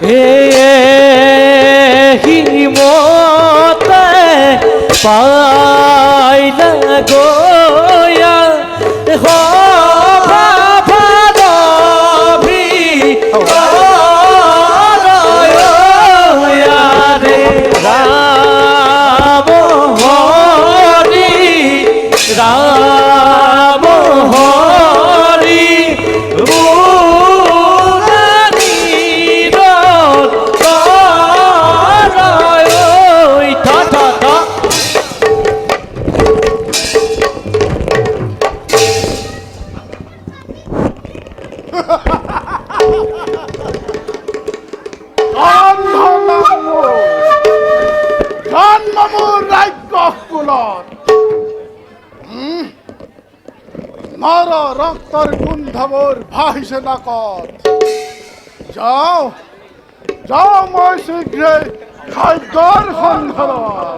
Ei, moto. hey, জন্মমূল রাজ্য কুলত নর রক্তর কুন্ধমোর ভাহিসে নাকত যাও যাও মই শীঘ্রে খাদ্যর সন্ধান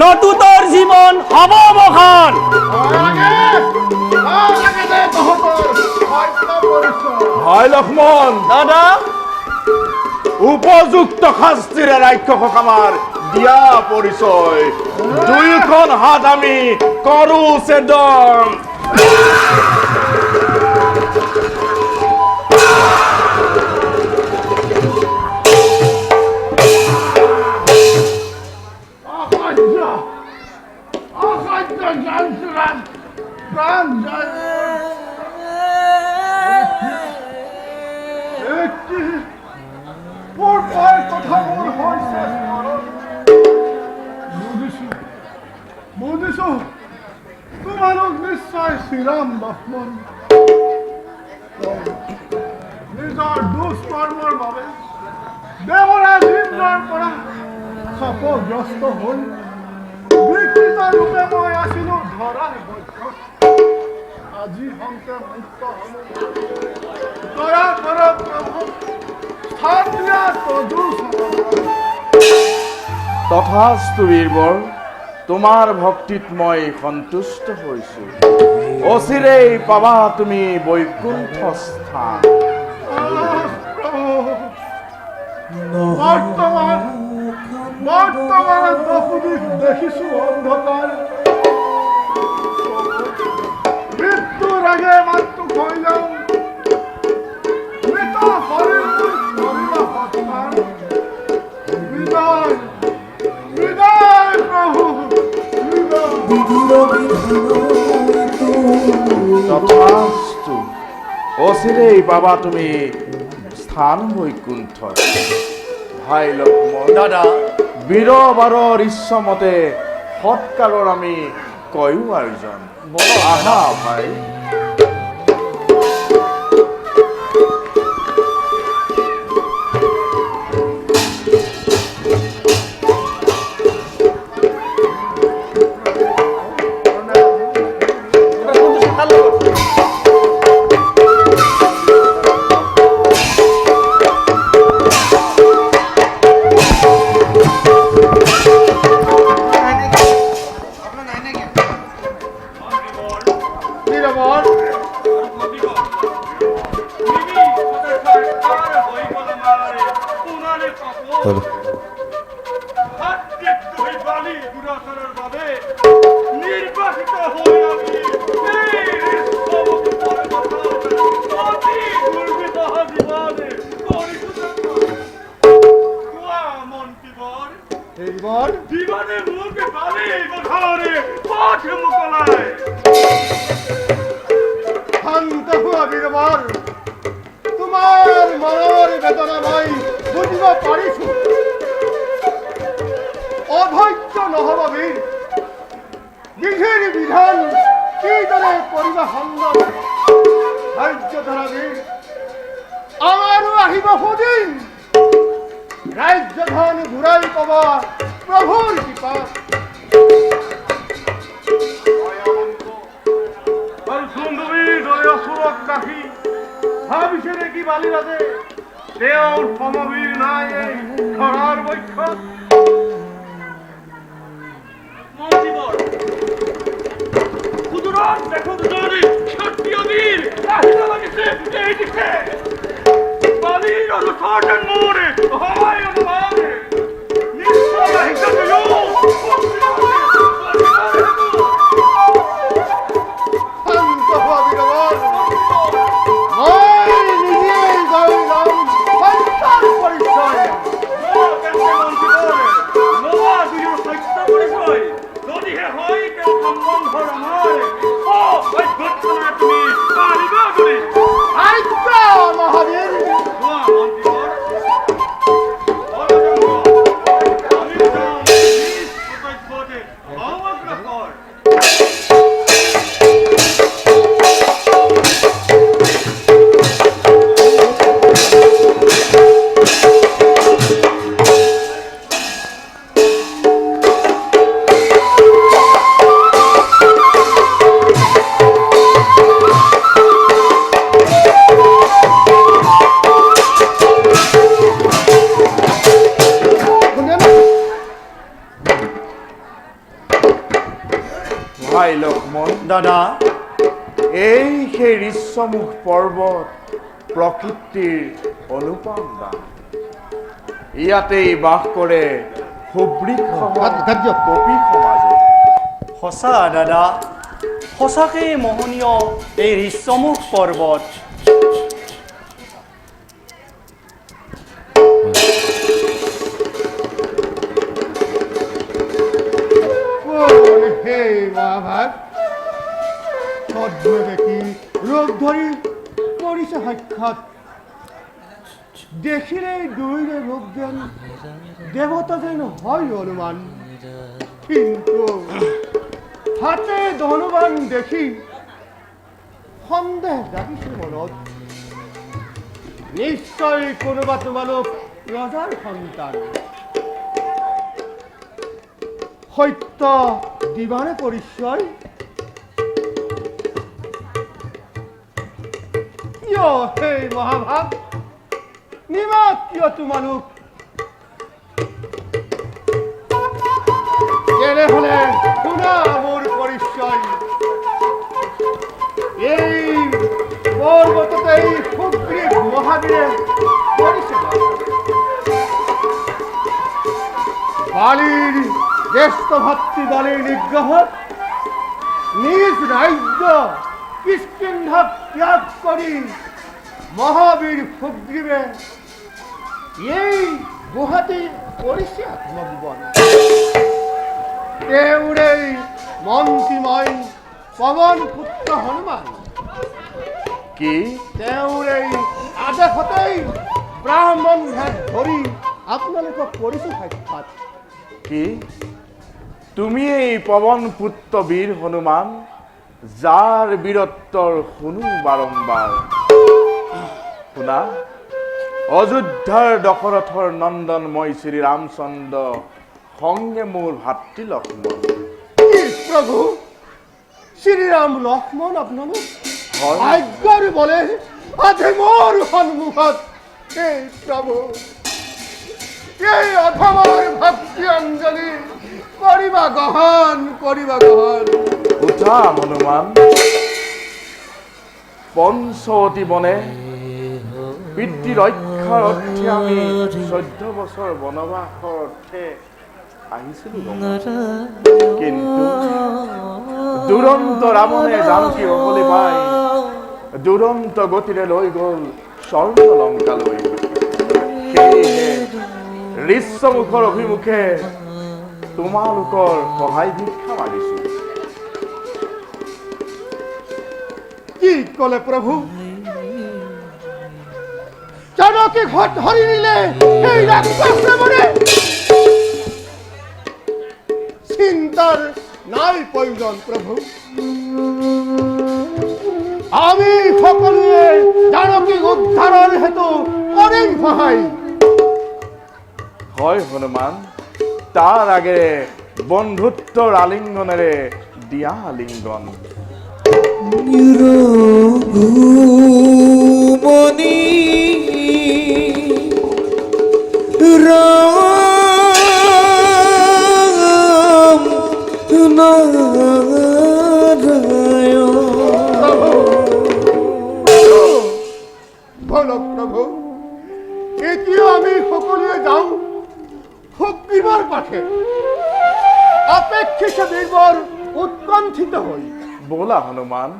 নতু তোর জীৱন হ'ব মহান। হয় লক্ষ্মণ। দাদা। উপযুক্ত শাস্তিৰে ৰাক্ষসক আমাৰ দিয়া পৰিচয় দুইখন হাত আমি কৰো ছেদন শ্রীরাম লক্ষ্মণ নিজৰ দুষ্কৰ্মৰ বাবে দেৱৰাজ ইন্দ্ৰৰ পৰা চপগ্ৰস্ত হৈ বিকৃত ৰূপে মই আছিলো ধৰাৰ বক্ষত আজি হন্তে মুক্ত হলো দয়া প্ৰভু স্থান দিয়া তদু তথাস্তু বীৰবৰ তোমাৰ ভক্তিত মই সন্তুষ্ট হৈছো। অচিৰেই পাবা তুমি বৈকুণ্ঠ স্থান মৃত্যুৰ আগে মাতটো হৈ তথাস্তু বাবা তুমি স্থান বৈকুণ্ঠ। ভাই লক্ষ্মণ দাদা বীৰ বাৰৰ ইচ্ছমতে সৎকাৰৰ আমি কয়ো আয়োজন? আহা ভাই। জীবনে মুখে পালি ঘরে পথ মুকলায়। শান্ত তোমাৰ মনৰ বেদনা মই বুজিব পাৰিছো অধৈৰ্য নহব বীৰ বিধিৰ বিধান কিদৰে কৰিবা সংগ্ৰাম ধৈৰ্য ধৰা বীৰ আমাৰো আহিব সুদিন। ৰাজ্য ধন ঘূৰাই পাবা প্ৰভুৰ কৃপাত সুন্দৰী জয় সুৰক ৰাখি ভাবিছে নেকি বালিৰাজে তেওঁৰ সমবীৰ নাই এই বক্ষত মন্ত্রীবর দেখো দুজনে সত্যি আহিতে লাগিছে, এই দিকে বালির অনুসরণ মোরে হয় অনুমানে ভাই লক্ষ্মণ। দাদা। এই সেই ঋষ্যমুখ পৰ্বত প্ৰকৃতিৰ অনুপম দান। ইয়াতেই বাস কৰে সুবৃক্ষ কপি সমাজে। সঁচা দাদা। সঁচাকেই মোহনীয় এই ঋষ্যমুখ পৰ্বত সাক্ষাৎ। দেখিলে দুইরে জ্ঞান দেবতা যেন হয় অনুমান। কিন্তু হাতে ধনুবান দেখি, সন্দেহ জাগিছে মনত। নিশ্চয় কোনোবা তোমালোক ৰজাৰ সন্তান। সত্য দিবানে পৰিচয় কিয় সেই মহাভাৱ নিমা কিয় তোমালোক তেনেহলে শুনা মোৰ পৰিচয় এই পৰ্বততেই সুগ্ৰীৱ মহাবীৰে কৰিছে। বালির জ্যেষ্ঠ ভাতৃ দলের নিগ্রহত নিজ রাজ্য কিষ্কিন্ধ ত্যাগ করি। মহাবীর সুগ্রীবে এই গুহাতে করিছে আত্মজীবন। তেওঁৰেই মন্ত্ৰীময় পৱন পুত্ৰ হনুমান। কি? তেওঁৰেই আদেশতেই ব্ৰাহ্মণ ভেদ ধৰি আপোনালোকক কৰিছোঁ সাক্ষাৎ কি? তুমি এই পৱন পুত্ৰ বীৰ হনুমান যাৰ বীৰত্বৰ শুনো বাৰম্বাৰ শুনা? অযোধ্যাৰ দশৰথৰ নন্দন মই শ্ৰী ৰামচন্দ্ৰ সংগে মোৰ ভাতৃ লক্ষ্মণ। প্ৰভু? শ্ৰীৰাম লক্ষ্মণ আপোনালোক? আজ্ঞাৰ বলে আজি মোৰ সন্মুখত। হে প্ৰভু এই অধমৰ ভক্তি অঞ্জলি কৰিবা গহন কৰিবা গহন উঠা হনুমান। পঞ্চৱতী বনে পিতৃ ৰক্ষাৰ অৰ্থে আমি চৈধ্য বছৰ বনবাসৰ অৰ্থে আহিছিলো। কিন্তু দুৰন্ত ৰাৱণে জানকী অকলে পাই, দুৰন্ত গতিৰে লৈ গ'ল স্বৰ্ণ লংকালৈ সেয়েহে ঋষ্যমুখৰ অভিমুখে তোমালোকৰ সহায় ভিক্ষা মাগিছো। কি ক'লে প্ৰভু? জানকী ঘৰ ধৰি নিলে সেই ৰাক্ষসে মৰে চিন্তাৰ নাই প্ৰয়োজন প্ৰভু আমি সকলোৱে জানকীক উদ্ধাৰৰ হেতু কৰিম সহায় হয় হনুমান তাৰ আগে বন্ধুত্বৰ আলিংগনেৰে দিয়া আলিংগন রঘুমণি রাম নারায়ণ। বলক আমি সকলোৱে যাওঁ সুগ্ৰীৱৰ পাশে আপেক্ষিছে বীৰবৰ উৎকণ্ঠিত হৈ বোলা হনুমান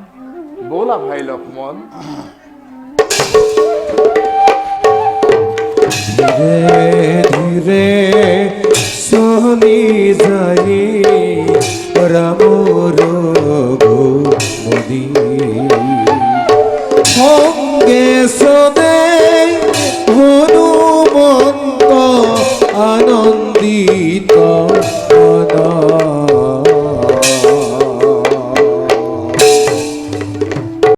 বোলা ভাই লক্ষ্মণ। রে সোনি যাই রাম রঘু মোদী